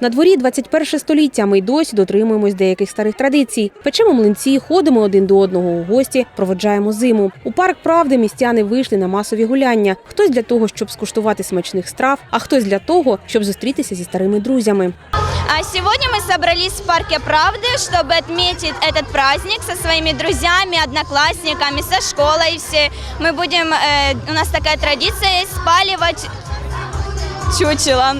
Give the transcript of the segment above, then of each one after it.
На дворі 21 століття ми й досі дотримуємось деяких старих традицій. Печемо млинці, ходимо один до одного у гості, проводжаємо зиму. У парк правди містяни вийшли на масові гуляння. Хтось для того, щоб скуштувати смачних страв, а хтось для того, щоб зустрітися зі старими друзями. А сегодня мы собрались в парке Правды, чтобы отметить этот праздник со своими друзьями, одноклассниками, со школой все. Мы будем, э, у нас такая традиция есть спаливать чучело.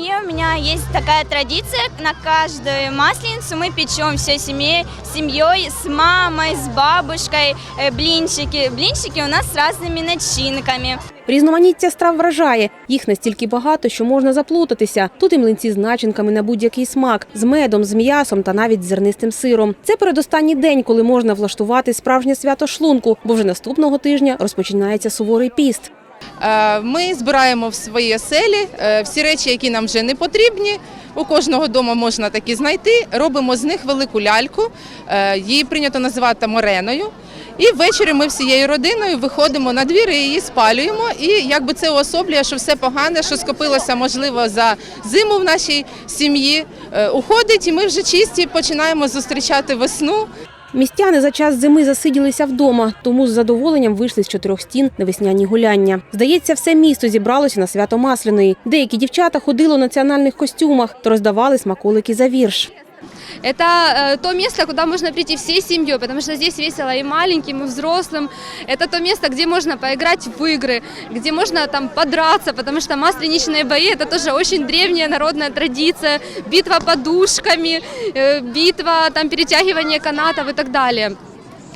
В семье у меня есть такая традиция, на каждую масленицу мы печем всей семьей, семьей, с мамой, с бабушкой, э, блинчики. Блинчики у нас с разными начинками. Різноманіття страв вражає. Їх настільки багато, що можна заплутатися. Тут і млинці з начинками на будь-який смак, з медом, з м'ясом та навіть з зернистим сиром. Це передостанній день, коли можна влаштувати справжнє свято шлунку, бо вже наступного тижня розпочинається суворий піст. Е, Ми збираємо в свої оселі е, всі речі, які нам вже не потрібні. У кожного дому можна такі знайти. Робимо з них велику ляльку. Е, Її прийнято називати мореною. І ввечері ми всією родиною виходимо на двір і її спалюємо. І якби це уособлює, що все погане, що скопилося, можливо, за зиму в нашій сім'ї, уходить, і ми вже чисті починаємо зустрічати весну. Містяни за час зими засиділися вдома, тому з задоволенням вийшли з чотирьох стін на весняні гуляння. Здається, все місто зібралося на свято Масляної. Деякі дівчата ходили у національних костюмах та роздавали смаколики за вірш. Это э, то место, куда можно прийти всей семьей, потому что здесь весело и маленьким, и взрослым. Это то место, где можно поиграть в игры, где можно там подраться, потому что масленичные бои это тоже очень древняя народная традиция. Битва подушками, э, битва, там перетягивание канатов и так далее.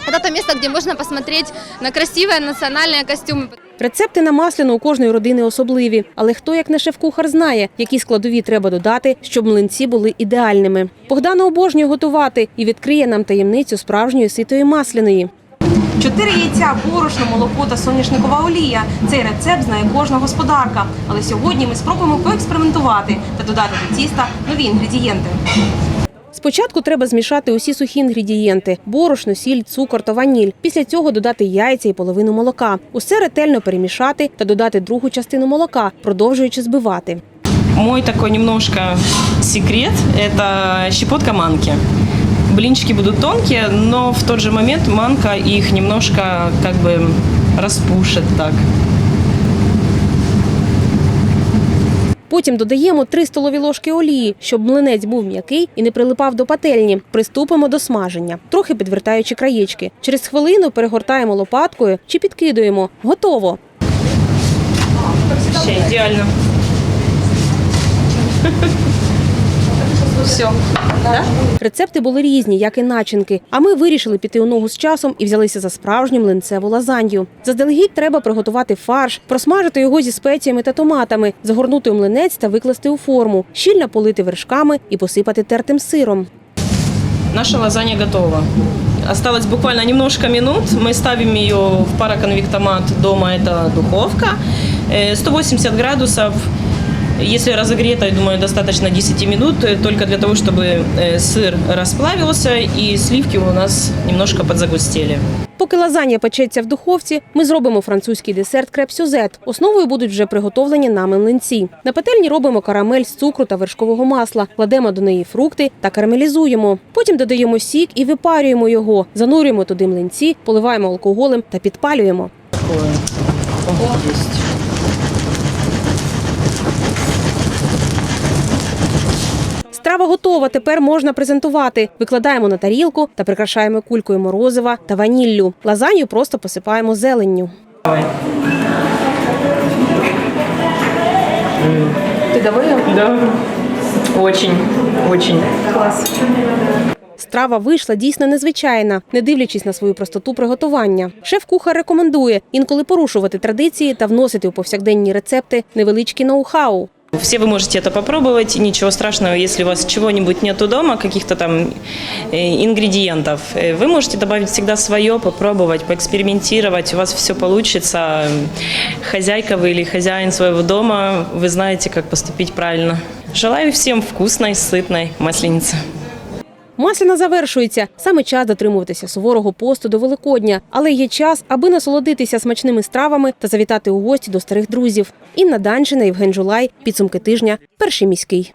Это то место, где можно посмотреть на красивые национальные костюмы. Рецепти на масляну у кожної родини особливі, але хто як не шеф-кухар знає, які складові треба додати, щоб млинці були ідеальними. Богдана обожнює готувати і відкриє нам таємницю справжньої ситої масляної. Чотири яйця, борошно, молоко та соняшникова олія. Цей рецепт знає кожна господарка. Але сьогодні ми спробуємо поекспериментувати та додати до тіста нові інгредієнти. Спочатку треба змішати усі сухі інгредієнти: борошно, сіль, цукор та ваніль. Після цього додати яйця і половину молока. Усе ретельно перемішати та додати другу частину молока, продовжуючи збивати. Мой такой немножко секрет – это щепотка манки. Блинчики будут тонкие, но в тот же момент манка их немножко как бы распушит так. Потім додаємо 3 столові ложки олії, щоб млинець був м'який і не прилипав до пательні. Приступимо до смаження, трохи підвертаючи краєчки. Через хвилину перегортаємо лопаткою чи підкидуємо. Готово. Ще идеально Все. Рецепти були різні, як і начинки. А ми вирішили піти у ногу з часом і взялися за справжню млинцеву лазанью. Заздалегідь треба приготувати фарш, просмажити його зі спеціями та томатами, загорнути у млинець та викласти у форму, щільно полити вершками і посипати тертим сиром. Наша лазанья готова. Осталось буквально немножко минут. Мы ставим ее в пароконвектомат дома, это духовка. Э, 180 градусов. Если разогрето, я думаю, достаточно 10 минут, э, только для того, чтобы э, сыр расплавился и сливки у нас немножко подзагустели. Поки лазанья печеться в духовці, ми зробимо французький десерт креп-сюзет. Основою будуть вже приготовлені нами млинці. На пательні робимо карамель з цукру та вершкового масла, кладемо до неї фрукти та карамелізуємо. Потім додаємо сік і випарюємо його, занурюємо туди млинці, поливаємо алкоголем та підпалюємо. Такое. Страва готова. Тепер можна презентувати. Викладаємо на тарілку та прикрашаємо кулькою морозива та ваніллю. Лазанью просто посипаємо зеленню. Ты доволен? Да. Очень, очень. Страва вийшла дійсно незвичайна, не дивлячись на свою простоту приготування. Шеф-кухар рекомендує інколи порушувати традиції та вносити у повсякденні рецепти невеличкі ноу-хау. Все вы можете это попробовать. Ничего страшного, если у вас чего-нибудь нету дома, каких-то там э, ингредиентов. Э, Вы можете добавить всегда свое, попробовать, поэкспериментировать. У вас все получится. Хозяйка вы или хозяин своего дома, вы знаете, как поступить правильно. Желаю всем вкусной, сытной масленицы. Масляна завершується. Саме час дотримуватися суворого посту до Великодня, але є час, аби насолодитися смачними стравами та завітати у гості до старих друзів. Інна Данчина, Євген Жулай. Підсумки тижня. Перший міський.